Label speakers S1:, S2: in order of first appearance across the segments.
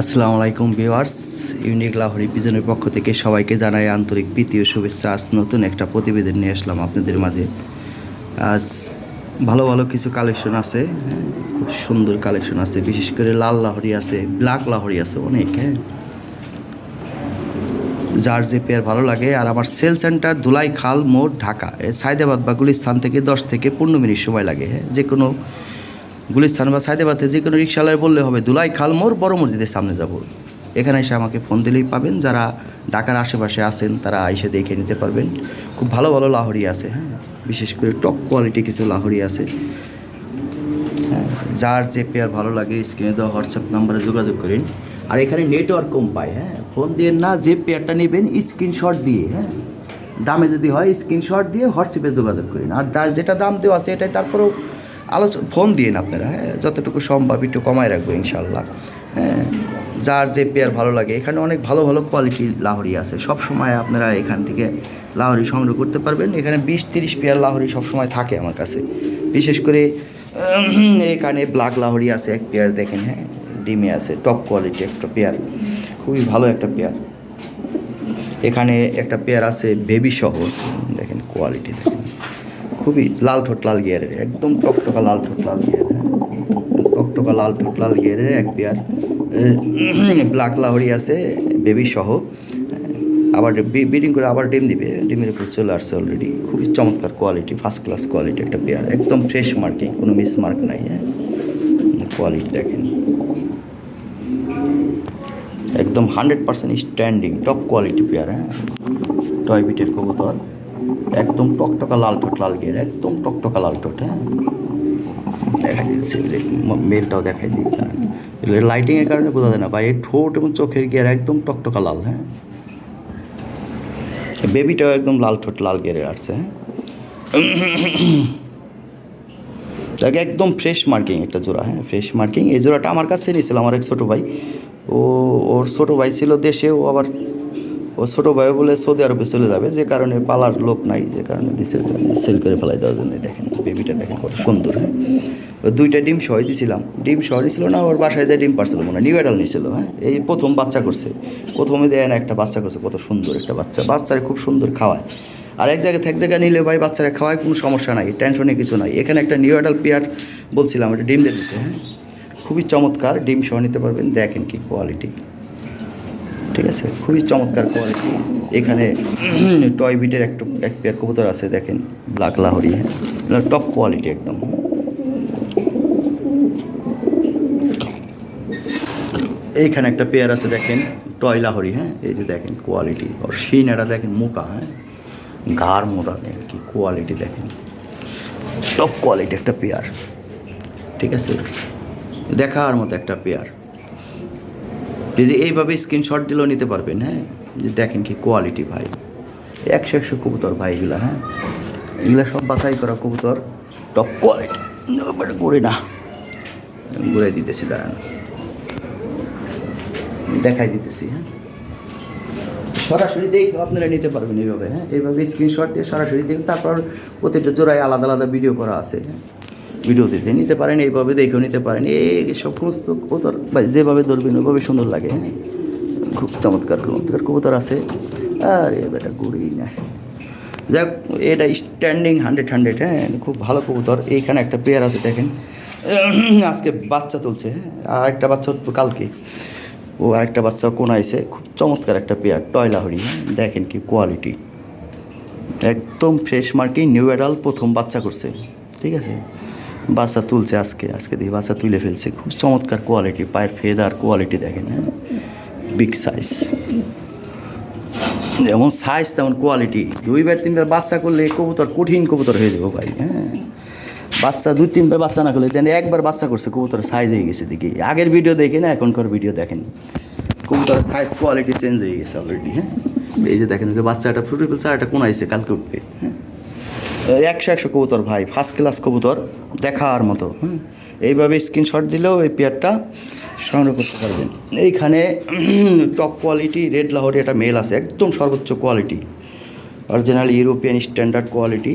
S1: আসসালামু আলাইকুম viewers. Unique Lahiri পিজনের পক্ষ থেকে সবাইকে জানাই আন্তরিক প্রীতি ও শুভেচ্ছা। আজ নতুন একটা প্রতিবেদন নিয়ে আসলাম আপনাদের মাঝে। আজ ভালো ভালো কিছু কালেকশন আছে হ্যাঁ, খুব সুন্দর কালেকশন আছে। বিশেষ করে লাল লাহরি আছে ব্ল্যাক লাহরি আছে অনেক হ্যাঁ? যার যে পেয়ার ভালো লাগে। আর আমার সেল সেন্টার ধুলাই খাল মোড় ঢাকা। সাইদাবাদ বা গুলিস্তান থেকে দশ থেকে পনেরো মিনিট সময় লাগে হ্যাঁ? যে কোনো গুলিস্তান বা সাইদাবাদে যে কোনো রিক্সাওয়ালায় বললে হবে, দুলাই খাল মোড়, বড় মসজিদের সামনে যাব। এখানে এসে আমাকে ফোন দিলেই পাবেন। যারা ঢাকার আশেপাশে আছেন, তারা এসে দেখে নিতে পারবেন। খুব ভালো ভালো লাহরি আছে হ্যাঁ? বিশেষ করে টপ কোয়ালিটি কিছু লাহরি আছে। হ্যাঁ যার যে পেয়ার ভালো লাগে স্ক্রিনে দেওয়া হোয়াটসঅ্যাপ নাম্বারে যোগাযোগ করেন। আর এখানে নেটওয়ার্ক কম পায় হ্যাঁ? ফোন দিয়ে না যে পেয়ারটা নেবেন স্ক্রিনশট দিয়ে হ্যাঁ? দামে যদি হয় স্ক্রিনশট দিয়ে হোয়াটসঅ্যাপে যোগাযোগ করেন। আর যেটা দাম দেওয়া আছে, এটাই তারপরেও আলোচনা ফোন দিয়ে আপনারা হ্যাঁ? যতটুকু সম্ভব একটু কমায় রাখব ইনশাল্লাহ হ্যাঁ? যার যে পেয়ার ভালো লাগে, এখানে অনেক ভালো ভালো কোয়ালিটির লাহরি আছে। সব সময় আপনারা এখান থেকে লাহরি সংগ্রহ করতে পারবেন। এখানে বিশ তিরিশ পেয়ার লাহরি সব সময় থাকে আমার কাছে। বিশেষ করে এখানে ব্ল্যাক লাহরি আছে, এক পেয়ার দেখেন হ্যাঁ? ডিমে আছে টপ কোয়ালিটি একটা পেয়ার। খুবই ভালো একটা পেয়ার। এখানে একটা পেয়ার আছে, বেবি সহ দেখেন কোয়ালিটি দেখেন। খুবই লাল ঠোঁট লাল গিয়ারের, একদম টকটকা লাল ঠোঁট লাল গিয়ার টকটকা লাল ঠোঁট লাল গিয়ারের, এক পেয়ার ব্ল্যাক লাহরি আছে, বেবি সহ। আবার বিডিং করে আবার ডিম দিবে, ডিমের উপর চলে আসছে অলরেডি খুবই চমৎকার কোয়ালিটি ফার্স্ট ক্লাস কোয়ালিটি একটা পেয়ার, একদম ফ্রেশ মার্কিং কোনো মিস মার্ক নাই হ্যাঁ? কোয়ালিটি দেখেন। একদম hundred percent standing top quality pair হ্যাঁ? টয় বিটের কবুতর। একদম টকটকা লাল ঠোঁট, লাল গিয়ার একদম টকটকা লাল ঠোঁট হ্যাঁ? দেখাই দিচ্ছে মেলটাও দেখাই দিই লাইটিংয়ের কারণে বোঝা যায় না, ভাই, এই ঠোঁট এবং চোখের গিয়ার একদম টকটকা লাল হ্যাঁ? বেবিটাও একদম লাল ঠোঁট, লাল গিয়ারে আসছে হ্যাঁ? একদম ফ্রেশ মার্কিং একটা জোড়া হ্যাঁ? ফ্রেশ মার্কিং এই জোড়াটা আমার কাছে নিয়েছিল, আমার এক ছোটো ভাই। ও, ওর ছোটো ভাই ছিল দেশে, ও আবার ও ছোটো ভাই বলে সৌদি আরবে চলে যাবে, যে কারণে পালার লোক নাই, যে কারণে দিছে, সেল করে ফেলাই দেওয়ার জন্য দেখেন বেবিটা দেখেন কত সুন্দর হ্যাঁ? দুইটা ডিম সহ দিছিলাম, ডিম সহ দিছিল না, ওর বাসায় দিয়ে ডিম পারছিল মনে হয় নিউ অ্যাডাল নিয়েছিল হ্যাঁ? এই প্রথম বাচ্চা করছে, প্রথমে দেয় না একটা বাচ্চা করছে, কত সুন্দর একটা বাচ্চা, বাচ্চারা খুব সুন্দর খাওয়ায়। আর এক জায়গায় এক জায়গায় নিলে ভাই বাচ্চারা খাওয়ায়, কোনো সমস্যা নাই টেনশনে কিছু নাই। এখানে একটা নিউ অ্যাডাল পেয়ার বলছিলাম এটা ডিম দিয়ে দিচ্ছে হ্যাঁ? খুবই চমৎকার, ডিম সহ নিতে পারবেন, দেখেন কি কোয়ালিটি ঠিক আছে? খুবই চমৎকার কোয়ালিটি এখানে টয় বিটের একটু, এক পেয়ার কবুতর আছে, দেখেন ব্ল্যাক লাহরি হ্যাঁ? টপ কোয়ালিটি একদম। এইখানে একটা পেয়ার আছে, দেখেন টয় লাহরি হ্যাঁ? এই যে দেখেন কোয়ালিটি আর সিনাটা দেখেন, মোটা হ্যাঁ? ঘাড় মোটা, দেখেন, কি কোয়ালিটি দেখেন। টপ কোয়ালিটি একটা পেয়ার ঠিক আছে? দেখার মতো একটা পেয়ার যদি এইভাবে স্ক্রিনশট দিলেও নিতে পারবেন হ্যাঁ? যে দেখেন কি কোয়ালিটি ভাই। একশো একশো কবুতর ভাই এগুলো হ্যাঁ? এগুলো সব বাছাই করা কবুতর টপ কোয়ালিটি ঘুরে না। ঘুরে দিতেছি, দাঁড়ান। দেখাই দিতেছি হ্যাঁ? সরাসরি দেখে আপনারা নিতে পারবেন এইভাবে হ্যাঁ? এইভাবে স্ক্রিনশট দিয়ে সরাসরি দেখুন তারপর প্রতিটা জোড়ায় আলাদা আলাদা ভিডিও করা আছে হ্যাঁ? ভিডিও দিতে নিতে পারেন, এইভাবে দেখেও নিতে পারেন। এই সমস্ত কবুতর বা যেভাবে ধরবেন, ওইভাবে সুন্দর লাগে হ্যাঁ? খুব চমৎকার চমৎকার কবুতর আছে। আর এবারটা ঘুরেই না। যাক, এটা স্ট্যান্ডিং হান্ড্রেড হান্ড্রেড হ্যাঁ? খুব ভালো কবুতর। এইখানে একটা পেয়ার আছে, দেখেন। আজকে বাচ্চা তুলছে হ্যাঁ? আর একটা বাচ্চা কালকে। ও আরেকটা বাচ্চা কোন আইছে? খুব চমৎকার একটা পেয়ার টয়লা হরি হ্যাঁ? দেখেন কি কোয়ালিটি একদম ফ্রেশ মার্কিং নিউ অ্যাডাল প্রথম বাচ্চা করছে। ঠিক আছে? বাচ্চা তুলছে আজকে আজকে দিয়ে বাচ্চা তুলে ফেলছে। খুব চমৎকার কোয়ালিটি পায়ের ফেদার কোয়ালিটি দেখেন হ্যাঁ? বিগ সাইজ যেমন সাইজ তেমন কোয়ালিটি দুইবার, তিনবার বাচ্চা করলে কবুতর কঠিন কবুতর হয়ে যাব ভাই হ্যাঁ? বাচ্চা, দুই, তিনবার বাচ্চা না করলে দেন একবার বাচ্চা করছে কবুতর সাইজ হয়ে গেছে দেখি। আগের ভিডিও দেখে না, এখনকার ভিডিও দেখেন। কবুতরের সাইজ কোয়ালিটি চেঞ্জ হয়ে গেছে অলরেডি হ্যাঁ? এই যে দেখেন যে বাচ্চাটা ফুটে ফেলছে আর একটা কোন আইসে কালকে উঠবে হ্যাঁ? একশো একশো কবুতর ভাই ফার্স্ট ক্লাস কবুতর দেখার মতো, হুম? এইভাবে স্ক্রিনশট দিলেও এই পেয়ারটা সংগ্রহ করতে পারবেন। এইখানে টপ কোয়ালিটি রেড লাহোরি একটা মেল আছে, একদম সর্বোচ্চ quality original European standard quality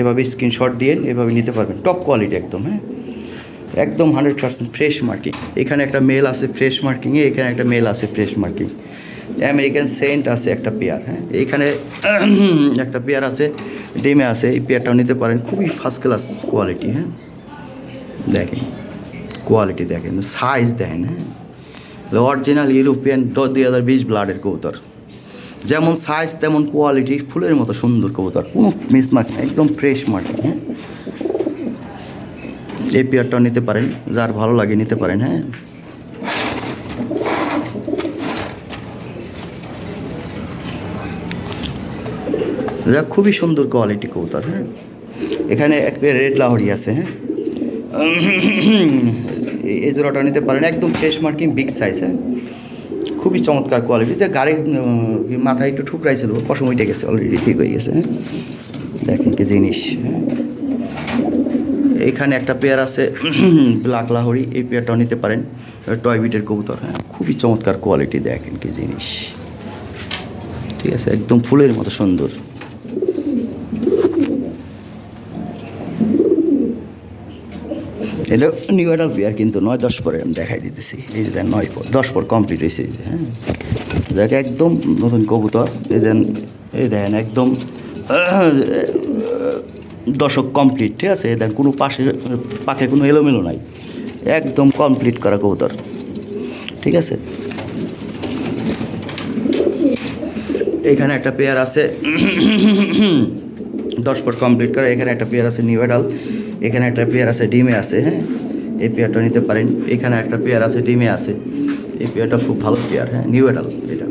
S1: এভাবে স্ক্রিনশট দিয়ে এভাবে নিতে পারবেন টপ কোয়ালিটি একদম হ্যাঁ? একদম হান্ড্রেড পার্সেন্ট ফ্রেশ মার্কিং এখানে একটা মেল আছে ফ্রেশ মার্কিংয়ে এখানে একটা মেল আছে ফ্রেশ মার্কিং আমেরিকান সেন্ট আছে একটা পেয়ার হ্যাঁ? এখানে একটা পেয়ার আছে, ডিমে আছে, এই পেয়ারটাও নিতে পারেন। খুবই ফার্স্ট ক্লাস কোয়ালিটি হ্যাঁ? দেখেন কোয়ালিটি দেখেন সাইজ দেখেন হ্যাঁ? অরিজিনাল ইউরোপিয়ান দুই হাজার বিশ ব্লাডের কবুতর। যেমন সাইজ তেমন কোয়ালিটি ফুলের মতো সুন্দর কবুতর। কোনো মিসমার্ক নেই, একদম ফ্রেশ মার্কিং হ্যাঁ? এই পেয়ারটাও নিতে পারেন, যার ভালো লাগে নিতে পারেন হ্যাঁ? যা খুবই সুন্দর কোয়ালিটি কবুতর হ্যাঁ? এখানে এক রেড লাহরি আছে হ্যাঁ? এই- জোড়াটা নিতে পারেন একদম ফ্রেশ মার্কিং বিগ সাইজ হ্যাঁ? খুবই চমৎকার কোয়ালিটি যে উম, মাথায় একটু ঠুকরাইছিল পশম উঠে গেছে অলরেডি ঠিক হয়ে গেছে হ্যাঁ? দেখেন কি জিনিস হ্যাঁ? এখানে একটা পেয়ার আছে ব্ল্যাক লাহরি এই পেয়ারটাও নিতে পারেন। টয় বিটের কবুতর হ্যাঁ? খুবই চমৎকার কোয়ালিটি দেখেন কি জিনিস। ঠিক আছে একদম ফুলের মতো সুন্দর। এটা নিউ অ্যাডাল পেয়ার কিন্তু নয়, দশ পরে আমি দেখাই দিতেছি। এই যে দেন নয় পর, দশ পর কমপ্লিট হয়েছে হ্যাঁ। দেখ একদম নতুন কবুতর, এই দেন এই দেন একদম দশক কমপ্লিট ঠিক আছে? দেন, কোনো পাশে, পাখে কোনো এলোমেলো নাই। একদম কমপ্লিট করা কবুতর, ঠিক আছে? এখানে একটা পেয়ার আছে, দশ পর কমপ্লিট করা, এখানে একটা পেয়ার আছে নিউ অ্যাডাল এখানে একটা পেয়ার আছে ডিমে আছে হ্যাঁ? এই পেয়ারটা নিতে পারেন। এখানে একটা পেয়ার আছে ডিমে আছে। এই পেয়ারটা খুব ভালো পেয়ার হ্যাঁ? নিউ অ্যাডাল এটা।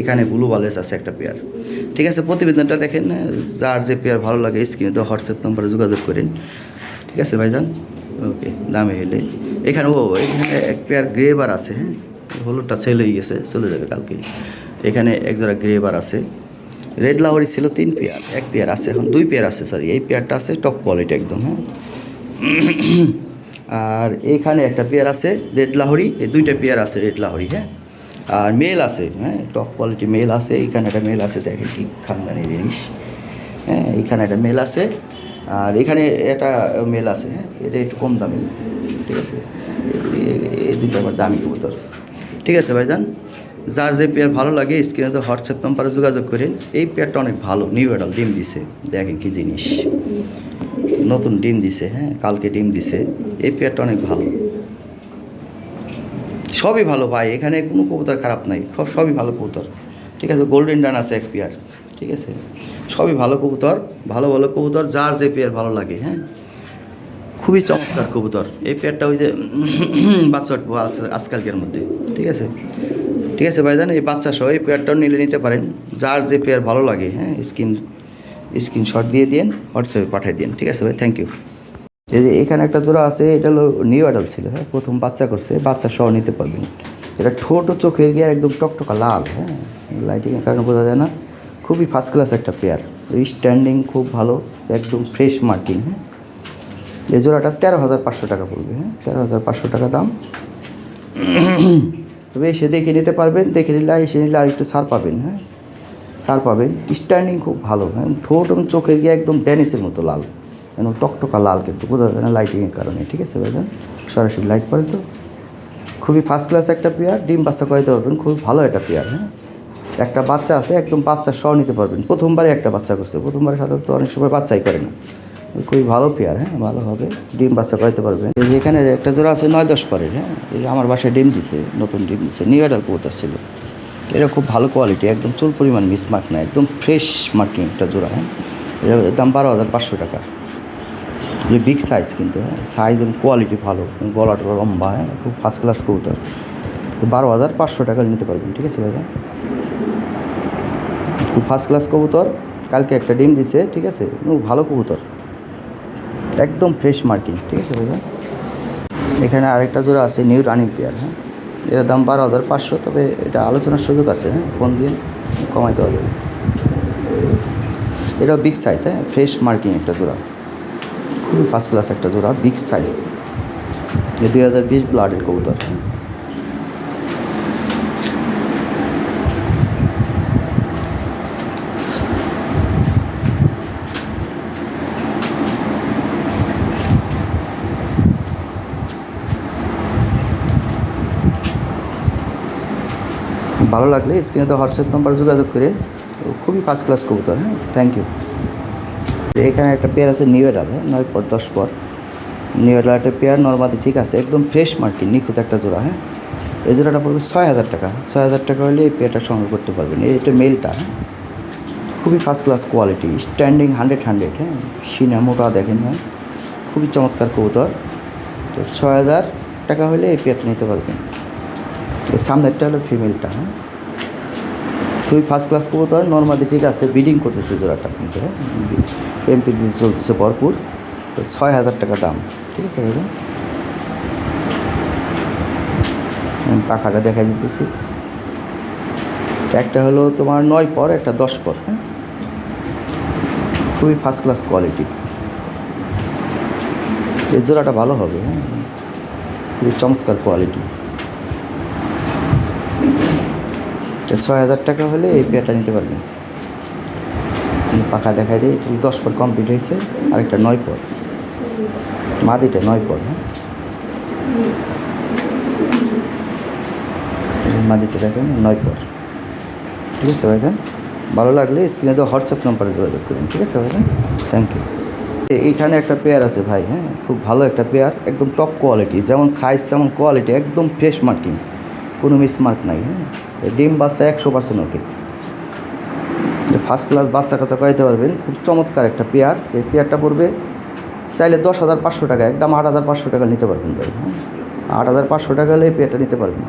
S1: এখানে ব্লু বালেস আছে একটা পেয়ার। ঠিক আছে প্রতিবেদনটা দেখেন হ্যাঁ, যার যে পেয়ার ভালো লাগে স্ক্রিনে তো হোয়াটসঅ্যাপ নম্বরে যোগাযোগ করেন। ঠিক আছে ভাইজান? ওকে দামে হলে এখানে ও এখানে এক পেয়ার গ্রেবার আছে হ্যাঁ? হলুদটা সেল হয়ে গেছে চলে যাবে কালকে। এখানে এক জোড়া গ্রেবার আছে। রেড লাহরি ছিল তিন পেয়ার, এক পেয়ার আছে এখন, দুই পেয়ার আছে সরি এই পেয়ারটা আছে টপ কোয়ালিটি একদম হ্যাঁ? আর এইখানে একটা পেয়ার আছে রেড লাহরি এই দুইটা পেয়ার আছে রেড লাহরি হ্যাঁ? আর মেল আছে হ্যাঁ টপ কোয়ালিটি মেল আছে, এইখানে একটা মেল আছে, দেখেন কি খানদানি জিনিস হ্যাঁ এইখানে একটা মেল আছে, আর এখানে একটা মেল আছে হ্যাঁ এটা একটু কম দামি, ঠিক আছে? এই দুটো আবার দামি কবুতর, ঠিক আছে ভাইজান? যার যে পেয়ার ভালো লাগে স্ক্রিনে তো হোয়াটসঅ্যাপ নাম্বারে যোগাযোগ করেন। এই পেয়ারটা অনেক ভালো নিউ অ্যাডাল ডিম দিছে। দেখেন কি জিনিস। নতুন ডিম দিছে হ্যাঁ কালকে ডিম দিছে। এই পেয়ারটা অনেক ভালো। সবই ভালো ভাই, এখানে কোনো কবুতর খারাপ নাই। সব, সবই ভালো কবুতর। ঠিক আছে গোল্ডেন ডান আছে এক পেয়ার ঠিক আছে? সবই ভালো কবুতর, ভালো ভালো কবুতর, যার যে পেয়ার ভালো লাগে হ্যাঁ? খুবই চমৎকার কবুতর। এই পেয়ারটা ওই যে, বাচ্চা, আজকালকের মধ্যে, ঠিক আছে? ঠিক আছে ভাইজান, এই বাচ্চা সহ এই পেয়ারটাও নিলে নিতে পারেন। যার যে পেয়ার ভালো লাগে হ্যাঁ স্ক্রিন স্ক্রিনশট দিয়ে দিন হোয়াটসঅ্যাপে পাঠিয়ে দিন ঠিক আছে ভাই? থ্যাংক ইউ এই যে এখানে একটা জোড়া আছে, এটা হলো নিউ অ্যাডাল ছিল হ্যাঁ প্রথম বাচ্চা করছে, বাচ্চা সহ নিতে পারবেন। এটা ঠোঁট চোখের গিয়ে একদম টকটকা লাল হ্যাঁ লাইটিংয়ের কারণে বোঝা যায় না। খুবই ফার্স্ট ক্লাস একটা পেয়ার স্ট্যান্ডিং খুব ভালো, একদম ফ্রেশ মার্কিং হ্যাঁ। এই জোড়াটা তেরো হাজার পাঁচশো টাকা পড়বে হ্যাঁ তেরো হাজার পাঁচশো টাকা দাম। তবে এসে দেখে নিতে পারবেন, দেখে নিলে এসে নিলে আর একটু ছাড় পাবেন হ্যাঁ? সার পাবেন। স্ট্যান্ডিং খুব ভালো হ্যাঁ? ঠোঁট এবং চোখের গিয়ে একদম ড্যানিসের মতো লাল একদম টকটকা লাল কিন্তু, বোঝা যায় না লাইটিংয়ের কারণে, ঠিক আছে ভাইজান? সরাসরি লাইট পরে তো। খুবই ফার্স্ট ক্লাস একটা পেয়ার, ডিম বাচ্চা করাইতে পারবেন, খুব ভালো একটা পেয়ার হ্যাঁ? একটা বাচ্চা আছে, একদম বাচ্চা সহ নিতে পারবেন। প্রথমবারে একটা বাচ্চা করছে, প্রথমবারে সাধারণত অনেক সময় বাচ্চাই করে না। খুবই ভালো পেয়ার হ্যাঁ ভালো হবে। ডিম বাচ্চা করাইতে পারবেন। এই যে এখানে একটা জোড়া আছে নয় দশ পরের হ্যাঁ এই আমার বাসায় ডিম দিছে, নতুন ডিম দিছে, নিউ অ্যাডাল কবুতর ছিল। এটা খুব ভালো কোয়ালিটি, একদম চুল পরিমাণ মিসমার্ক না একদম ফ্রেশ মার্কিং একটা জোড়া হ্যাঁ। এটার দাম বারো হাজার পাঁচশো টাকা। যে বিগ সাইজ কিন্তু হ্যাঁ সাইজ এবং কোয়ালিটি ভালো গলাটা লম্বা হ্যাঁ খুব ফার্স্ট ক্লাস কবুতর। বারো হাজার পাঁচশো টাকা নিতে পারবেন, ঠিক আছে ভাইয়া? খুব ফার্স্ট ক্লাস কবুতর, কালকে একটা ডিম দিছে, ঠিক আছে? ভালো কবুতর। একদম ফ্রেশ মার্কিং ঠিক আছে ভাইয়া? এখানে আরেকটা জোড়া আছে নিউ রানিং পেয়ার হ্যাঁ? এটার দাম বারো হাজার পাঁচশো, তবে এটা আলোচনার সুযোগ আছে হ্যাঁ? কোন দিন কমাই দেওয়া যাবে। এটা বিগ সাইজ হ্যাঁ? ফ্রেশ মার্কিং একটা জোড়া। খুবই ফার্স্ট ক্লাস একটা জোড়া বিগ সাইজ দুই হাজার বিশ ব্লাডের কবুতর হ্যাঁ? ভালো লাগলে স্ক্রিনে তো হোয়াটসঅ্যাপ নাম্বার যোগাযোগ করে খুবই ফার্স্ট ক্লাস কবুতর হ্যাঁ? থ্যাংক ইউ এখানে একটা পেয়ার আছে নিউ এডাল হ্যাঁ? নয় পর, দশ পর। নিউ এডাল একটা পেয়ার নর্মালি ঠিক আছে, একদম ফ্রেশ মার্কিন নিখুঁত একটা জোড়া হ্যাঁ? এই জোড়াটা পড়বে ছয় হাজার টাকা। ছয় হাজার টাকা হলে এই পেয়ারটা সংগ্রহ করতে পারবেন। এটা মেলটা হ্যাঁ? খুবই first class quality standing hundred hundred হ্যাঁ? সিনা মোটা দেখেন হ্যাঁ? খুবই চমৎকার কবুতর। তো ছয় হাজার টাকা হলে এই পেয়ারটা নিতে পারবেন। সামনেরটা হলো ফিমেলটা হ্যাঁ? খুবই ফার্স্ট ক্লাস করব কবুতর নর্মালি ঠিক আছে ব্রিডিং করতেছে জোড়াটা কিন্তু হ্যাঁ? এমপি দিতে চলতেছে ভরপুর, তো ছয় হাজার টাকা দাম, ঠিক আছে ভাই পাখাটা দেখা দিতেছি। একটা হলো তোমার নয় পর, একটা দশ পর হ্যাঁ? খুবই ফার্স্ট ক্লাস কোয়ালিটি এই জোড়াটা ভালো হবে হ্যাঁ? খুবই চমৎকার কোয়ালিটি ছয় হাজার টাকা হলে এই পেয়ারটা নিতে পারবেন পাখা দেখাই দিই এটা দশ পর কমপ্লিট হয়েছে, আরেকটা নয় পর মাদিটা নয় পর হ্যাঁ? মাদিটা দেখেন, নয় পর ঠিক আছে ভাইজান? ভালো লাগলে স্ক্রিনে তো হোয়াটসঅ্যাপ নাম্বারে যোগাযোগ করুন, ঠিক আছে ভাইজান? থ্যাংক ইউ এইখানে একটা পেয়ার আছে ভাই হ্যাঁ? খুব ভালো একটা পেয়ার একদম টপ কোয়ালিটি যেমন সাইজ তেমন কোয়ালিটি একদম ফ্রেশ মার্কিং কোনো মিসমার্ক নাই হ্যাঁ? ডিম বাচ্চা একশো পার্সেন্ট ওকে ফার্স্ট ক্লাস বাচ্চা কাচ্চা করাইতে পারবেন, খুব চমৎকার একটা পেয়ার। এই পেয়ারটা পড়বে চাইলে দশ হাজার পাঁচশো টাকা, একদম আট হাজার পাঁচশো টাকা নিতে পারবেন ভাই হ্যাঁ? আট হাজার পাঁচশো টাকা হলে এই পেয়ারটা নিতে পারবেন।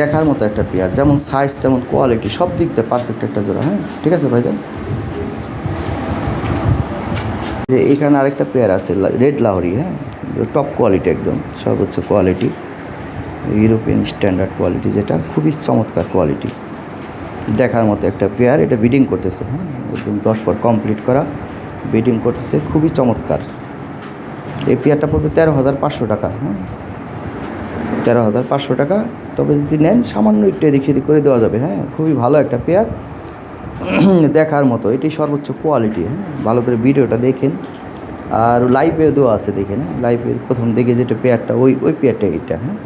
S1: দেখার মতো একটা পেয়ার, যেমন সাইজ তেমন কোয়ালিটি সব দিক দিয়ে পারফেক্ট একটা জোড়া হ্যাঁ? ঠিক আছে ভাইজান? যে এখানে আরেকটা পেয়ার আছে রেড লাহরি হ্যাঁ? টপ কোয়ালিটি একদম, সর্বোচ্চ কোয়ালিটি ইউরোপিয়ান স্ট্যান্ডার্ড কোয়ালিটি যেটা, খুবই চমৎকার কোয়ালিটি দেখার মতো একটা পেয়ার এটা বিডিং করতেছে হ্যাঁ? একদম দশ পর কমপ্লিট করা বিডিং করতেছে, খুবই চমৎকার। এই পেয়ারটা পড়বে তেরো হাজার পাঁচশো টাকা হ্যাঁ? তেরো হাজার পাঁচশো টাকা, তবে যদি নেন, সামান্য একটু এদিক সেদিক করে দেওয়া যাবে হ্যাঁ? খুবই ভালো একটা পেয়ার দেখার মতো। এটি সর্বোচ্চ কোয়ালিটি হ্যাঁ? ভালো করে ভিডিওটা দেখেন। আর লাইভে দেওয়া আছে দেখেন হ্যাঁ? লাইভে প্রথম দেখে যেটা পেয়ারটা ওই ওই পেয়ারটা এইটা হ্যাঁ?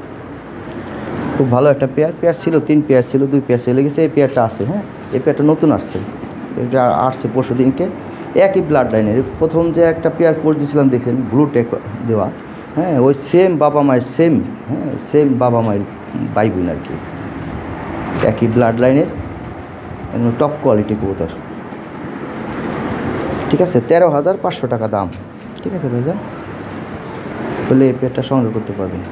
S1: খুব ভালো একটা পেয়ার পেয়ার ছিল, তিন পেয়ার ছিল, দুই পেয়ার চলে গেছে এই পেয়ারটা আছে হ্যাঁ? এই পেয়ারটা নতুন আসছে। এটা আসছে পরশু দিনকে। একই ব্লাড লাইনের প্রথম যে একটা পেয়ার করে দিয়েছিলাম দেখেন ব্লু টেক দেওয়া হ্যাঁ? ওই সেম বাবা মায়ের সেম হ্যাঁ? সেম বাবা মায়ের ভাই বোন আর কি। একই ব্লাড লাইনের টপ কোয়ালিটি কবুতর। ঠিক আছে, তেরো হাজার পাঁচশো টাকা দাম। ঠিক আছে ভাইজা বলে এই পেয়ারটা সংগ্রহ করতে পারবেন।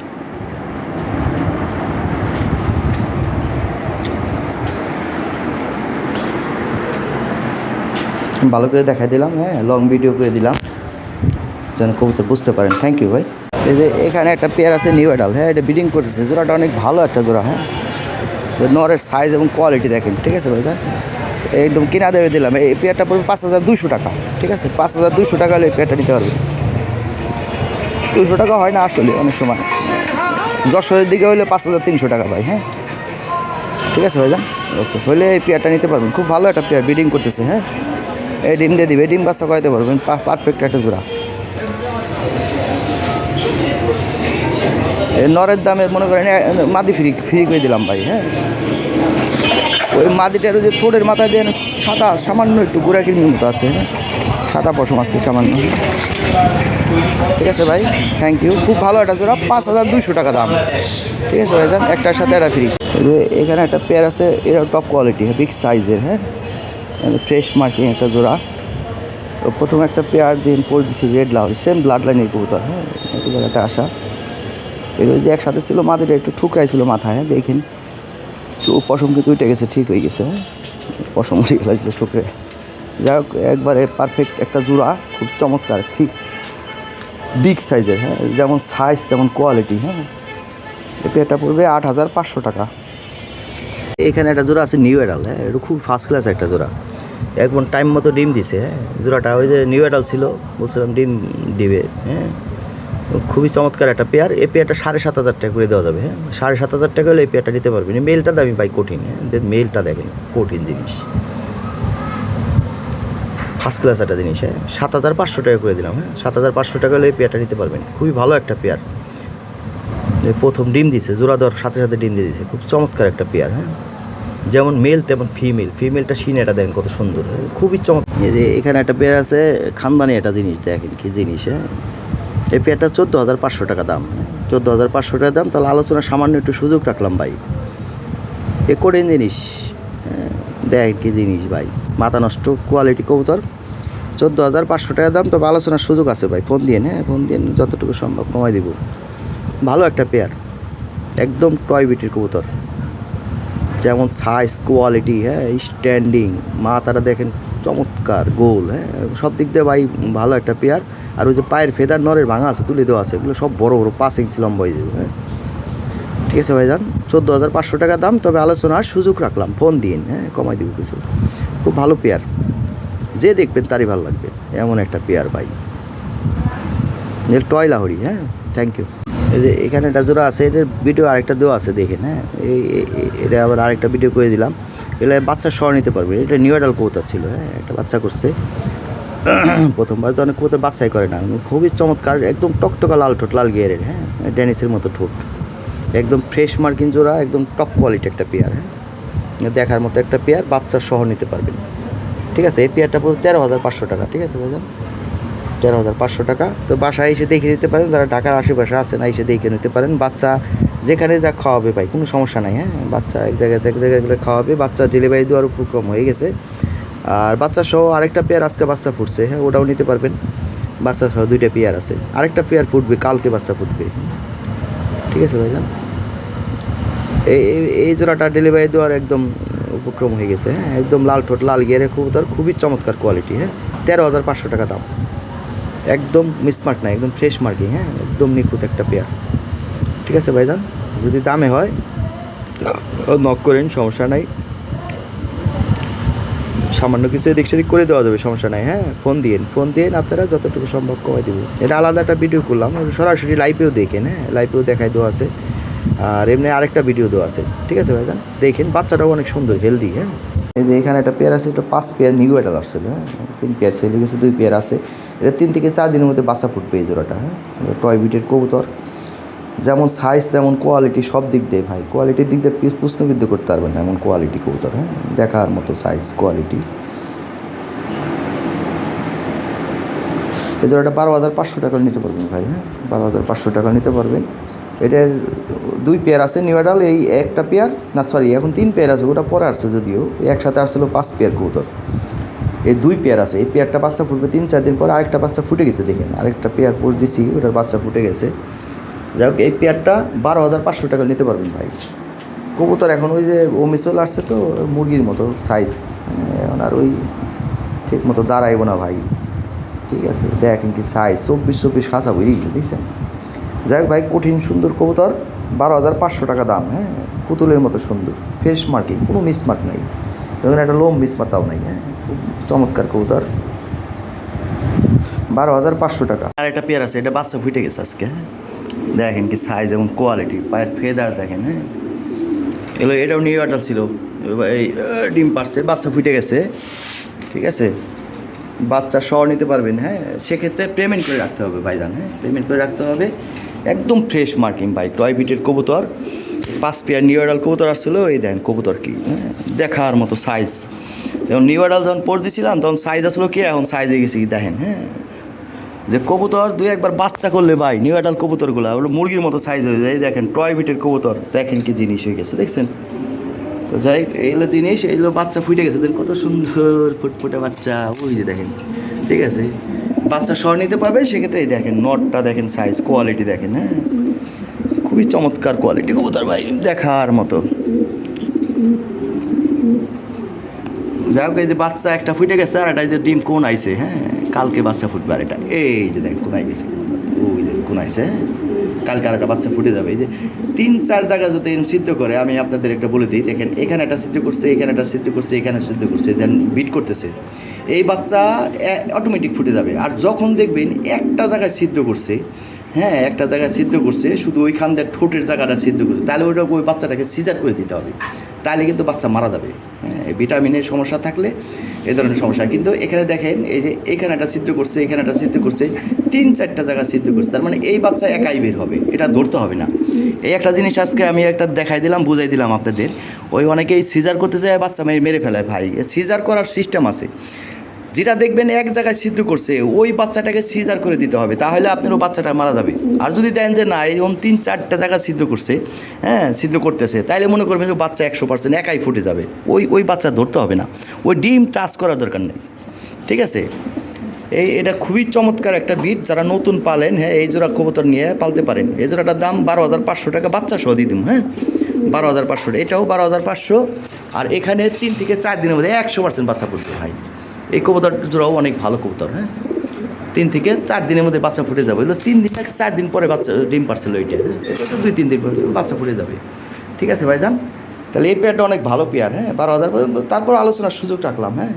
S1: ভালো করে দেখাই দিলাম হ্যাঁ লং ভিডিও করে দিলাম, যেন কবুতর বুঝতে পারেন। থ্যাংক ইউ ভাই। এই যে এখানে একটা পেয়ার আছে নিউ এডাল হ্যাঁ এটা বিডিং করতেছে। জোড়াটা অনেক ভালো একটা জোড়া হ্যাঁ। নরের সাইজ এবং কোয়ালিটি দেখেন, ঠিক আছে ভাই একদম কিনা দেবে দিলাম। এই পেয়ারটা পড়বে পাঁচ হাজার দুশো টাকা, ঠিক আছে? পাঁচ হাজার দুশো টাকা হলে এই পেয়ারটা নিতে পারবে দুশো টাকা হয় না আসলে অনেক সময়। যশোরের দিকে হলে পাঁচ হাজার তিনশো টাকা ভাই হ্যাঁ? ঠিক আছে ভাইজান ওকে হলে এই পেয়ারটা নিতে পারবেন। খুব ভালো একটা পেয়ার বিডিং করতেছে হ্যাঁ? এই ডিম দিয়ে দিবে ডিম বাচ্চা করাইতে পারবেন পারফেক্ট একটা জোড়া। নরের দামে মনে করেন মাদি ফ্রি ফ্রি করে দিলাম ভাই হ্যাঁ। ওই মাদিটার যে থোড়ের মাথায় দিয়ে সাদা, সামান্য একটু গুড়া কিরমির মতো আছে হ্যাঁ। সাদা পশম আসছে সামান্য। ঠিক আছে ভাই থ্যাংক ইউ খুব ভালো একটা জোড়া, পাঁচ হাজার দুইশো টাকা দাম। ঠিক আছে ভাই একটার সাথে একটা ফ্রি এখানে একটা পেয়ার আছে, এরা টপ কোয়ালিটি বিগ সাইজের হ্যাঁ। ফ্রেশ মার্কিং একটা জোড়া। তো প্রথমে একটা পেয়ার দিন পরে দিচ্ছি রেড লাউ সেম ব্লাড লাইনের কবুতর হ্যাঁ। জায়গাতে আসা। এগুলো যে একসাথে ছিল মাদিটা একটু ঠুকরাই ছিল মাথায় হ্যাঁ দেখেন। তো পশম কিন্তু উঠে গেছে, ঠিক হয়ে গেছে হ্যাঁ। পশম উঠে গেছিল ঠুকরে। যাই হোক, একবারে পারফেক্ট একটা জোড়া, খুব চমৎকার, ঠিক বিগ সাইজের হ্যাঁ যেমন সাইজ তেমন কোয়ালিটি হ্যাঁ। পেয়ারটা পড়বে আট হাজার পাঁচশো টাকা। এখানে একটা জোড়া আছে নিউ এডাল হ্যাঁ এটা খুব ফার্স্ট ক্লাস একটা জোড়া। একদম টাইম মতো ডিম দিছে হ্যাঁ। জোড়াটা ওই যে নিউ এডাল ছিল, বলছিলাম ডিম দিবে হ্যাঁ। খুবই চমৎকার একটা পেয়ার এই পেয়ারটা সাড়ে সাত হাজার টাকা করে দেওয়া যাবে হ্যাঁ? সাড়ে সাত হাজার টাকা হলে এই পেয়ারটা নিতে পারবেন মেলটা দামি পাই কঠিন হ্যাঁ? মেলটা দেখেন, কঠিন জিনিস। ফার্স্ট ক্লাস একটা জিনিস হ্যাঁ? সাত হাজার পাঁচশো টাকা করে দিলাম হ্যাঁ? সাত হাজার পাঁচশো টাকা হলে এই পেয়ারটা নিতে পারবেন। খুবই ভালো একটা পেয়ার প্রথম ডিম দিছে, জোড়া দেওয়ার সাথে সাথে ডিম দিয়ে দিছে। খুব চমৎকার একটা পেয়ার হ্যাঁ? যেমন মেল তেমন ফিমেল ফিমেলটা সিন সিনেটা দেখেন কত সুন্দর হ্যাঁ? খুবই চমৎকার এখানে একটা পেয়ার আছে, খানদানি একটা জিনিস, দেখেন কি জিনিস হ্যাঁ? এই পেয়ারটা চোদ্দ হাজার পাঁচশো টাকা দাম। চোদ্দ হাজার পাঁচশো টাকা দাম তাহলে আলোচনা সামান্য একটু সুযোগ রাখলাম ভাই। এ কঠিন জিনিস হ্যাঁ, দেখেন কি জিনিস ভাই মাথা নষ্ট কোয়ালিটি কবুতর। চোদ্দ হাজার পাঁচশো টাকা দাম তবে আলোচনার সুযোগ আছে ভাই ফোন দিয়ে হ্যাঁ ফোন দিয়ে যতটুকু সম্ভব কমাই দিব। ভালো একটা পেয়ার একদম টয় বিটির কবুতর। যেমন সাইজ কোয়ালিটি হ্যাঁ স্ট্যান্ডিং মাথাটা দেখেন চমৎকার গোল হ্যাঁ? সব দিক দিয়ে ভাই ভালো একটা পেয়ার আর ওই যে পায়ের ফেদার নরের ভাঙা আছে, তুলে দেওয়া আছে, এগুলো সব বড় বড় পাঁচ ইঞ্চি লম্বা হয়ে যাবে হ্যাঁ? ঠিক আছে ভাইজান, চোদ্দ হাজার পাঁচশো টাকা দাম, তবে আলোচনার সুযোগ রাখলাম, ফোন দিন হ্যাঁ? কমাই দিব কিছু। খুব ভালো পেয়ার যে দেখবেন তারই ভালো লাগবে, এমন একটা পেয়ার ভাই। টয় লাহরি হ্যাঁ? থ্যাংক ইউ এই যে এখানে একটা জোড়া আছে, এটার ভিডিও আরেকটা দেওয়া আছে, দেখেন হ্যাঁ? এটা আবার আরেকটা ভিডিও করে দিলাম। এগুলো বাচ্চা সহ নিতে পারবে। এটা নিউ অ্যাডাল কৌতা ছিল হ্যাঁ একটা বাচ্চা করছে। প্রথমবার তো অনেক কৌতার বাচ্চাই করে না। খুবই চমৎকার, একদম টকটকা লাল ঠোঁট, লাল গিয়ারের হ্যাঁ ড্যানিসের মতো ঠোঁট। একদম ফ্রেশ মার্কিন জোড়া, একদম টপ কোয়ালিটি একটা পেয়ার হ্যাঁ। দেখার মতো একটা পেয়ার বাচ্চা সহ নিতে পারবেন। ঠিক আছে, এই পেয়ারটা পুরো তেরো হাজার পাঁচশো টাকা, ঠিক আছে ভাইজান? তেরো হাজার পাঁচশো টাকা। তো বাসায় এসে দেখে নিতে পারেন, যারা ঢাকার আশেপাশে আছেন, এসে দেখে নিতে পারেন। বাচ্চা যেখানে যা খাওয়াবে ভাই, কোনো সমস্যা নাই হ্যাঁ? বাচ্চা এক জায়গায় এক জায়গায় গেলে খাওয়াবে। বাচ্চা ডেলিভারি দেওয়ার উপক্রম হয়ে গেছে। আর বাচ্চা সহ আরেকটা পেয়ার আজকে বাচ্চা ফুটছে হ্যাঁ? ওটাও নিতে পারবেন। বাচ্চা সহ দুইটা পেয়ার আছে। আরেকটা পেয়ার ফুটবে, কালকে বাচ্চা ফুটবে। ঠিক আছে ভাইজান? এই, এই- জোড়াটা ডেলিভারি দেওয়ার একদম উপক্রম হয়ে গেছে হ্যাঁ? একদম লাল ঠোঁট, লাল গিয়ারে কবুতর, খুবই চমৎকার কোয়ালিটি হ্যাঁ? তেরো হাজার পাঁচশো টাকা দাম। একদম মিসমার্ট না, একদম ফ্রেশ মার্কিং হ্যাঁ? একদম নিখুঁত একটা পেয়ার ঠিক আছে ভাইজান? যদি দামে হয় নক করেন সমস্যা নাই। সামান্য কিছু এদিক সেদিক করে দেওয়া যাবে, সমস্যা নাই হ্যাঁ? ফোন দিন ফোন দিন আপনারা যতটুকু সম্ভব কমাই দেবো। এটা আলাদা একটা ভিডিও করলাম সরাসরি লাইভেও দেখেন হ্যাঁ? লাইভেও দেখাই দেওয়া আছে। আর এমনি আরেকটা ভিডিও দেওয়া আছে। ঠিক আছে ভাইজান? দেখেন, বাচ্চাটাও অনেক সুন্দর হেলদি হ্যাঁ? এই যে এখানে একটা পেয়ার আছে, এটা পাঁচ পেয়ার নিউ এটা আসছিল হ্যাঁ? তিন পেয়ার সেলে গেছে, দুই পেয়ার আছে। এটা তিন থেকে চার দিনের মধ্যে বাচ্চা ফুটবে এই জোড়াটা হ্যাঁ? টয় বিটের কবুতর। যেমন সাইজ তেমন কোয়ালিটি সব দিক দিয়ে ভাই। কোয়ালিটির দিক দিয়ে প্রশ্নবিদ্ধ করতে পারবেন না এমন কোয়ালিটি কবুতর হ্যাঁ? দেখার মতো সাইজ কোয়ালিটি এই জোড়াটা বারো হাজার পাঁচশো টাকা নিতে পারবেন ভাই হ্যাঁ? বারো হাজার পাঁচশো টাকা নিতে পারবেন। এটার দুই পেয়ার আছে নিউডাল এই একটা পেয়ার না সরি এখন তিন পেয়ার আছে, ওটা পরে আসছে যদিও একসাথে আসছিল পাঁচ পেয়ার কবুতর। এই দুই পেয়ার আছে, এই পেয়ারটা বাচ্চা ফুটবে তিন, চার দিন পরে আরেকটা বাচ্চা ফুটে গেছে, দেখেন, আরেকটা পেয়ার পর দিছি ওটার বাচ্চা ফুটে গেছে। যাই হোক, এই পেয়ারটা বারো হাজার পাঁচশো টাকা নিতে পারবেন ভাই। কবুতর এখন ওই যে ওমিসল আসছে তো, মুরগির মতো সাইজ এখন আর ওই ঠিক মতো দাঁড়াইব না ভাই। ঠিক আছে, দেখেন কি সাইজ চব্বিশ চব্বিশ খাঁচা বেরিয়ে গেছে দেখছেন? যাই হোক ভাই, কঠিন, সুন্দর কবুতর। বারো হাজার পাঁচশো টাকা দাম হ্যাঁ? পুতুলের মতো সুন্দর। ফ্রেশ মার্কিং কোনো মিসমার্ক নাই। দেখুন, একটা লোম মিসমার্কটাও নাই হ্যাঁ? চমৎকার কবুতর। বারো হাজার পাঁচশো টাকা। আর একটা পেয়ার আছে, এটা বাচ্চা ফুটে গেছে আজকে হ্যাঁ? দেখেন কি সাইজ এবং কোয়ালিটি পায়ের ফেদার দেখেন হ্যাঁ? এগুলো এটাও নিউ অর্ডার ছিল। এই ডিম পারছে, বাচ্চা ফুটে গেছে। ঠিক আছে? বাচ্চা সহ নিতে পারবেন হ্যাঁ? সেক্ষেত্রে পেমেন্ট করে রাখতে হবে ভাইজান হ্যাঁ? পেমেন্ট করে রাখতে হবে। একদম ফ্রেশ মার্কিং ভাই টয় বিটের কবুতর, পাঁচ পেয়ার নিউ অর্ডাল কবুতর আসছিল, এই দেখেন কবুতর কি হ্যাঁ দেখার মতো সাইজ যেমন নিউ অর্ডাল যখন পর দিছিলাম, তখন সাইজ আসলো কি, এখন সাইজ হয়ে গেছে কি, দেখেন হ্যাঁ। যে কবুতর দুই একবার বাচ্চা করলে ভাই নিউ অ্যাডাল কবুতরগুলো, ওগুলো মুরগির মতো সাইজ হয়ে যায় দেখেন টয় বিটের কবুতর, দেখেন কি জিনিস হয়ে গেছে, দেখছেন? তো যাই এইগুলো জিনিস এইগুলো বাচ্চা ফুটে গেছে, দেখেন কত সুন্দর ফুটফুটে বাচ্চা, ওই যে দেখেন, ঠিক আছে? বাচ্চা সহ নিতে পারবে, সেক্ষেত্রে এই দেখেন নটটা দেখেন সাইজ কোয়ালিটি দেখেন হ্যাঁ? খুবই চমৎকার কোয়ালিটি কবুতর ভাই, দেখার মতো। যাই হোক, এই যে বাচ্চা একটা ফুটে গেছে, আর এই যে ডিম কোন আইছে হ্যাঁ? কালকে বাচ্চা ফুটবে আর এটা। এই যে দেখেন কোন গেছে। ওই যে কোন আইছে হ্যাঁ? কালকে আর একটা বাচ্চা ফুটে যাবে। এই যে তিন, চার জায়গা যদি এরকম সিদ্ধ করে, আমি আপনাদের একটা বলে দিই, দেখেন এখানে একটা সিদ্ধ করছে, এখানে একটা সিদ্ধ করছে, এখানে সিদ্ধ করছে, দেন বিট করতেছে। এই বাচ্চা অটোমেটিক ফুটে যাবে। আর যখন দেখবেন একটা জায়গায় ছিদ্র করছে হ্যাঁ একটা জায়গায় ছিদ্র করছে, শুধু ওইখান দিয়ে ঠোঁটের জায়গাটা ছিদ্র করছে, তাহলে ওইটা ওই বাচ্চাটাকে সিজার করে দিতে হবে। তাহলে কিন্তু বাচ্চা মারা যাবে। হ্যাঁ ভিটামিনের সমস্যা থাকলে এ ধরনের সমস্যা। কিন্তু এখানে দেখেন, এই যে এখানে একটা ছিদ্র করছে, এখানে একটা ছিদ্র করছে, তিন চারটা জায়গা ছিদ্র করছে। তার মানে এই বাচ্চা একাই বের হবে, এটা ধরতে হবে না। এই একটা জিনিস আজকে আমি একটা দেখাই দিলাম, বুঝাই দিলাম আপনাদের। ওই অনেকেই সিজার করতে যায়, বাচ্চা মেরে ফেলায় ভাই। সিজার করার সিস্টেম আছে। যেটা দেখবেন এক জায়গায় ছিদ্র করছে, ওই বাচ্চাটাকে সিজার করে দিতে হবে, তাহলে আপনার ও বাচ্চাটা মারা যাবে। আর যদি দেন যে না এরকম তিন চারটা জায়গা ছিদ্র করছে হ্যাঁ ছিদ্র করতেছে, তাইলে মনে করবেন যে বাচ্চা একশো পার্সেন্ট একাই ফুটে যাবে। ওই ওই বাচ্চা ধরতে হবে না। ওই ডিম টাচ করার দরকার নেই। ঠিক আছে? এই, এটা খুবই চমৎকার একটা বিট, যারা নতুন পালেন হ্যাঁ এই জোড়া কবুতর নিয়ে পালতে পারেন। এই জোড়াটার দাম বারো হাজার পাঁচশো টাকা, বাচ্চা সহ দিয়ে দিন হ্যাঁ? বারো হাজার পাঁচশো এটাও বারো হাজার পাঁচশো। আর এখানে তিন থেকে চার দিনের মধ্যে একশো পার্সেন্ট বাচ্চা পড়বে ভাই। এই কবুতর জোড়াও অনেক ভালো কবুতর হ্যাঁ? তিন থেকে চার দিনের মধ্যে বাচ্চা ফুটে যাবে। এগুলো তিন দিন থেকে চার দিন পরে বাচ্চা, ডিম পারছিল ওইটা হ্যাঁ? এটা দুই, তিন দিন পরে বাচ্চা ফুটে যাবে। ঠিক আছে, ভাইজান? তাহলে এই পেয়ারটা অনেক ভালো পেয়ার হ্যাঁ? বারো হাজার পর্যন্ত। তারপর আলোচনার সুযোগ রাখলাম হ্যাঁ?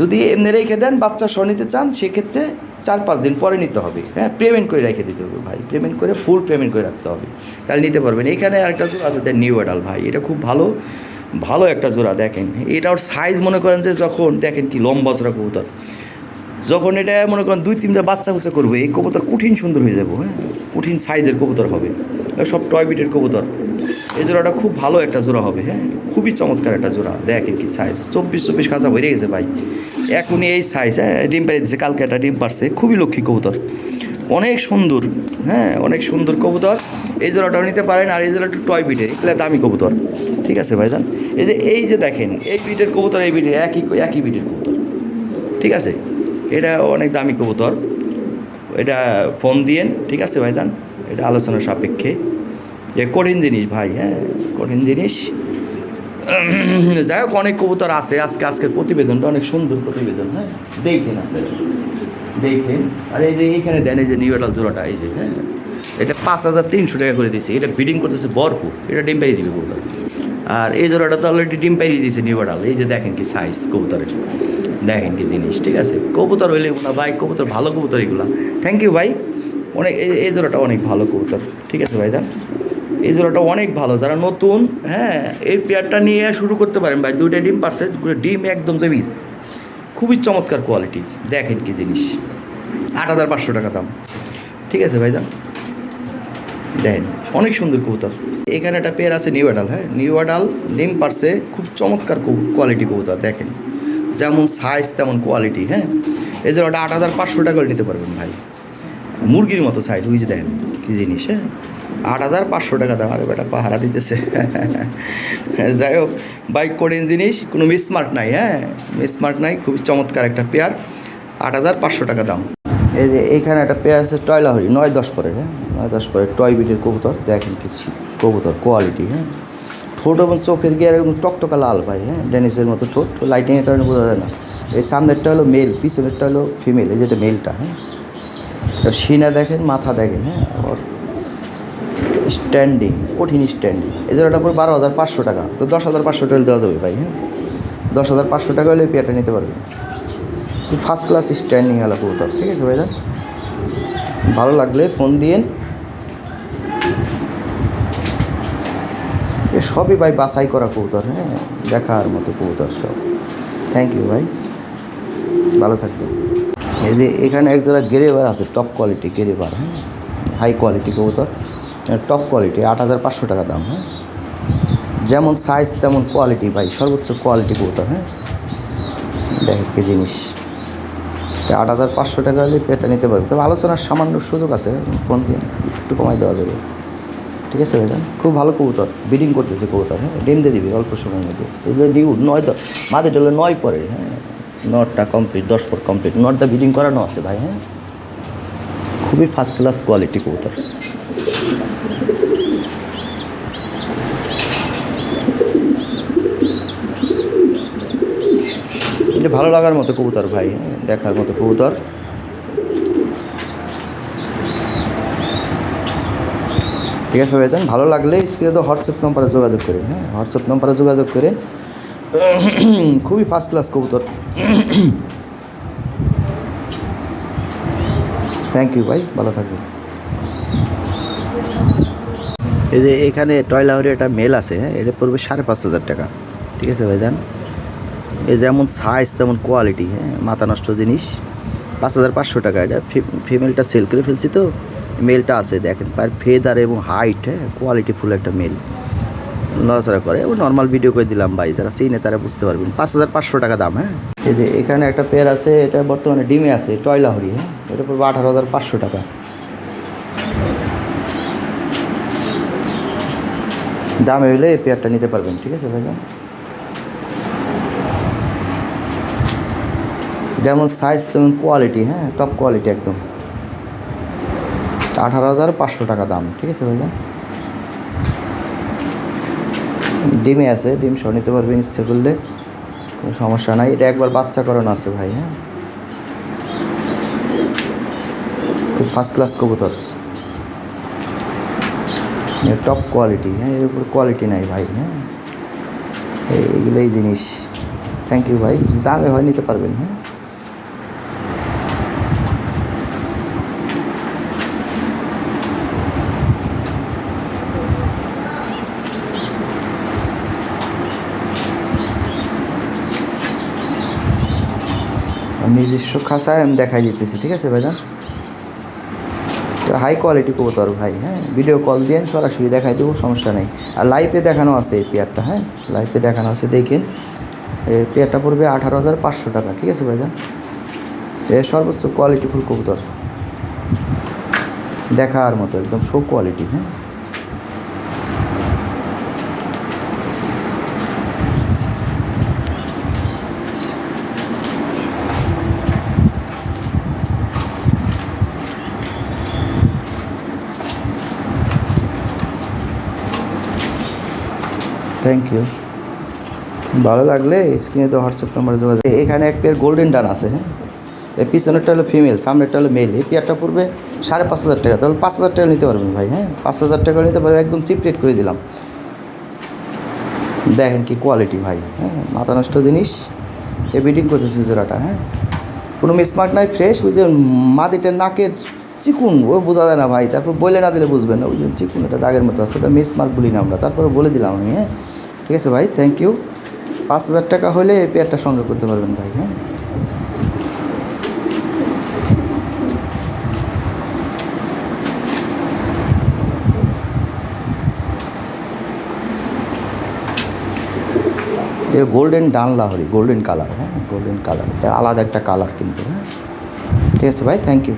S1: যদি এমনি রেখে দেন, বাচ্চা সহ নিতে চান, সেক্ষেত্রে চার, পাঁচ দিন পরে নিতে হবে হ্যাঁ? পেমেন্ট করে রেখে দিতে হবে, ভাই। পেমেন্ট করে ফুল পেমেন্ট করে রাখতে হবে। তাহলে নিতে পারবেন। এখানে আরেকটা আছে নিউ অ্যাডাল ভাই। এটা খুব ভালো। ভালো একটা জোড়া, দেখেন। এটা ওর সাইজ মনে করেন যে যখন, দেখেন কি লম্বা জোড়া কবুতর। যখন এটা মনে করেন দুই তিনটা বাচ্চা কুচা করবে, এই কবুতর কঠিন সুন্দর হয়ে যাব হ্যাঁ? কঠিন সাইজের কবুতর হবে। সব টয় বিটের কবুতর। এই জোড়াটা খুব ভালো একটা জোড়া হবে হ্যাঁ? খুবই চমৎকার একটা জোড়া, দেখেন কি সাইজ চব্বিশ চব্বিশ কাঁচা বেড়ে গেছে ভাই। এখনই এই সাইজ হ্যাঁ? ডিম পেরে দিচ্ছে কালকে একটা ডিম পারছে খুবই লক্ষ্মী কবুতর। অনেক সুন্দর হ্যাঁ অনেক সুন্দর কবুতর। এই জোড়াটাও নিতে পারেন, আর এই জোড়াটা টয় বিটের এগুলো দামি কবুতর। ঠিক আছে ভাইজান? এই যে এই যে দেখেন, এই বিটের কবুতর, এই বিটের একই একই বিটের কবুতর। ঠিক আছে? এটা অনেক দামি কবুতর। এটা ফোন দিয়েন, ঠিক আছে ভাইজান? এটা আলোচনার সাপেক্ষে। যে কঠিন জিনিস ভাই হ্যাঁ কঠিন জিনিস। যাই হোক, অনেক কবুতর আছে, আজকে, আজকের প্রতিবেদনটা অনেক সুন্দর প্রতিবেদন হ্যাঁ দেখবেন আপনারা। দেখেন আর এই যে এইখানে দেন, এই যে নিউডাল জোড়াটা, এই যে হ্যাঁ। এটা পাঁচ হাজার তিনশো টাকা করে দিয়েছে। এটা বিডিং করতেছে বরপুর এটা ডিম পাইয়ে দিবে কবুতর আর এই জোড়াটা তো অলরেডি ডিম পাইয়ে দিয়েছে নিউডাল এই যে দেখেন কি সাইজ কবুতরের। দেখেন কি জিনিস, ঠিক আছে? কবুতর হইলে না ভাই, কবুতর ভালো কবুতর এগুলা। থ্যাংক ইউ ভাই। অনেক, এই এই জোড়াটা অনেক ভালো কবুতর। ঠিক আছে ভাই দা এই জোড়াটা অনেক ভালো। যারা নতুন হ্যাঁ এই পেয়ারটা নিয়ে শুরু করতে পারেন ভাই। দুইটা ডিম পারছে ডিম একদম জমিস। খুবই চমৎকার কোয়ালিটি দেখেন কি জিনিস। আট হাজার পাঁচশো টাকা দাম। ঠিক আছে ভাই দাম দেখেন অনেক সুন্দর কবুতর। এখানে একটা পেয়ার আছে নিউ অ্যাডাল হ্যাঁ? নিউ অ্যাডাল ডিম পার্সে খুব চমৎকার কোয়ালিটি কবুতর, দেখেন। যেমন সাইজ তেমন কোয়ালিটি হ্যাঁ? যে ওটা আট হাজার পাঁচশো টাকা নিতে পারবেন, ভাই। মুরগির মতো সাইজ ওই যে দেখেন কী জিনিস হ্যাঁ? আট হাজার পাঁচশো টাকা দাম আরে বেটা, পাহারা দিতেছে। যাই হোক বাইক কঠিন জিনিস, কোনো মিসমার্ট নাই হ্যাঁ? মিসমার্ট নাই, খুবই চমৎকার একটা পেয়ার আট হাজার পাঁচশো টাকা দাম। এই যে এইখানে একটা পেয়ার আছে টয়লাহরি, নয় দশ পরের হ্যাঁ? নয় দশ পরের টয় বিটের কবুতর, দেখেন কিছু কবুতর কোয়ালিটি হ্যাঁ? ঠোঁট এবং চোখের গিয়ে একদম টকটকা লাল ভাই হ্যাঁ? ডেনিসের মতো ঠোঁট লাইটিংয়ের কারণে বোঝা যায় না। এই সামনেরটা হলো মেল পিছনেরটা হলো ফিমেল এই যেটা মেলটা হ্যাঁ? তো সিনা দেখেন, মাথা দেখেন হ্যাঁ? ওর স্ট্যান্ডিং কঠিন স্ট্যান্ডিং এই জোড়াটা পরে বারো হাজার পাঁচশো টাকা। তো দশ হাজার পাঁচশো টাকা দেওয়া যাবে ভাই হ্যাঁ? দশ হাজার পাঁচশো টাকা হলে পেয়ারটা নিতে পারবে। ফার্স্ট ক্লাস স্ট্যান্ডিং আলা কবুতর, ঠিক আছে ভাইদা ভালো লাগলে ফোন দিয়েন। এ সবই ভাই বাছাই করা কবুতর হ্যাঁ? দেখার মতো কবুতর সব। থ্যাংক ইউ ভাই। ভালো থাকবেন। এই যে এখানে এক জোড়া গেরেবার আছে টপ কোয়ালিটি গেরেবার হ্যাঁ? হাই কোয়ালিটি কবুতর। টপ কোয়ালিটি আট হাজার পাঁচশো টাকা দাম হ্যাঁ? যেমন সাইজ তেমন কোয়ালিটি ভাই, সর্বোচ্চ কোয়ালিটি কবুতর হ্যাঁ? দেখেন কি জিনিস। তো আট হাজার পাঁচশো টাকা হলে পেটা নিতে পারবে। তবে আলোচনার সামান্য সুযোগ আছে, কোন দিন একটু কমাই দেওয়া যাবে। ঠিক আছে, ভাইজান? খুব ভালো কবুতর ব্রিডিং করতেছে কবুতর হ্যাঁ? ডিম দিয়ে দিবে অল্প সময়ের মধ্যে। এগুলো ডিউ, নয় তো মাঝে ডলে নয় পরে হ্যাঁ? নটটা কমপ্লিট দশ পর কমপ্লিট নটটা ব্রিডিং করানো আছে, ভাই হ্যাঁ? খুবই ফার্স্ট ক্লাস কোয়ালিটি কবুতর। এটা ভালো লাগার মতো কবুতর ভাই, দেখার মতো কবুতর। ঠিক আছে ভাই ভালো লাগলে স্ক্রিনে তো হোয়াটসঅ্যাপ নম্বরে যোগাযোগ করে হ্যাঁ? হোয়াটসঅ্যাপ নম্বরে যোগাযোগ করে খুবই ফার্স্ট ক্লাস কবুতর। থ্যাংক ইউ ভাই, ভালো থাকবেন। এই যে এখানে টয়লাহরে একটা মেল আছে হ্যাঁ? এটা পড়বে সাড়ে পাঁচ হাজার টাকা। ঠিক আছে ভাই ভাইজান এই যেমন সাইজ তেমন কোয়ালিটি হ্যাঁ? মাথা নষ্ট জিনিস। পাঁচ হাজার পাঁচশো টাকা, এটা ফিমেলটা সেল করে ফেলছি তো। মেলটা আছে, দেখেন পায়ের ফেদার এবং হাইট হ্যাঁ? কোয়ালিটি ফুল একটা মেল নড়াচড়া করে, ও নর্মাল ভিডিও করে দিলাম ভাই, যারা চিনে তারা বুঝতে পারবেন। পাঁচ হাজার পাঁচশো টাকা দাম হ্যাঁ? এই যে এখানে একটা পেয়ার আছে, এটা বর্তমানে ডিমে আছে, টয়লাহরি হ্যাঁ? এটা পড়বে আঠারো হাজার পাঁচশো টাকা। দামে হলে এই পেয়ারটা নিতে পারবেন, ঠিক আছে ভাইজান? যেমন সাইজ তেমন কোয়ালিটি হ্যাঁ টপ কোয়ালিটি একদম। আঠারো হাজার পাঁচশো টাকা দাম, ঠিক আছে ভাইজান ডিমে আছে, ডিম সহ নিতে পারবেন ইচ্ছে করলে, কোনো সমস্যা নাই। এটা একবার বাচ্চা করানো আছে ভাই হ্যাঁ। খুব ফার্স্ট ক্লাস কবুতর। টপ কোয়ালিটি হ্যাঁ এর উপর কোয়ালিটি নাই ভাই হ্যাঁ। এইগুলো এই জিনিস। থ্যাংক ইউ ভাই। দামে হয়, নিতে পারবেন হ্যাঁ। নিজস্ব খাসায় আমি দেখাই দিতেছি, ঠিক আছে ভাইজান? হাই কোয়ালিটি কবুতর ভাই হ্যাঁ? ভিডিও কল দিয়ে সরাসরি দেখাই দেবো, সমস্যা নেই। আর লাইভে দেখানো আছে এই পেয়ারটা হ্যাঁ? লাইভে দেখানো আছে, দেখেন। এই পেয়ারটা পড়বে আঠারো হাজার পাঁচশো টাকা, ঠিক আছে ভাইজান? এ সর্বোচ্চ কোয়ালিটিফুল কবুতর। দেখার মতো, একদম শো কোয়ালিটি হ্যাঁ? থ্যাংক ইউ ভালো লাগলে স্ক্রিনে তো হোয়াটসঅ্যাপ নাম্বারে যোগাযোগ এখানে এক পেয়ার গোল্ডেন ডান আছে হ্যাঁ? এই পিছনেরটা হলো ফিমেল সামনেরটা হলো মেল এই পেয়ারটা পড়বে সাড়ে পাঁচ হাজার টাকা। তাহলে পাঁচ হাজার টাকা নিতে পারবেন ভাই হ্যাঁ? পাঁচ হাজার টাকা নিতে পারবেন, একদম চিপ রেট করে দিলাম। দেখেন কি কোয়ালিটি ভাই হ্যাঁ? মাথা নষ্ট জিনিস। এ বিডিং করতেছে জোড়াটা হ্যাঁ? কোনো মিসমার্ক নাই ফ্রেশ ওই যে মাদিটার নাকের চিকুন, ও বোঝা যায় না ভাই। তারপর বলে না দিলে বুঝবেন না। ওই যে চিকুন, এটা দাগের মতো আছে। ওটা মিসমার্ক বলি না আমরা। তারপরে বলে দিলাম আমি হ্যাঁ? ঠিক আছে ভাই থ্যাংক ইউ পাঁচ হাজার টাকা হলে এই পেয়ারটা সংগ্রহ করতে পারবেন ভাই হ্যাঁ? এর গোল্ডেন ডান লাহরি গোল্ডেন কালার হ্যাঁ? গোল্ডেন কালার এটা আলাদা একটা কালার কিন্তু হ্যাঁ? ঠিক আছে ভাই থ্যাংক ইউ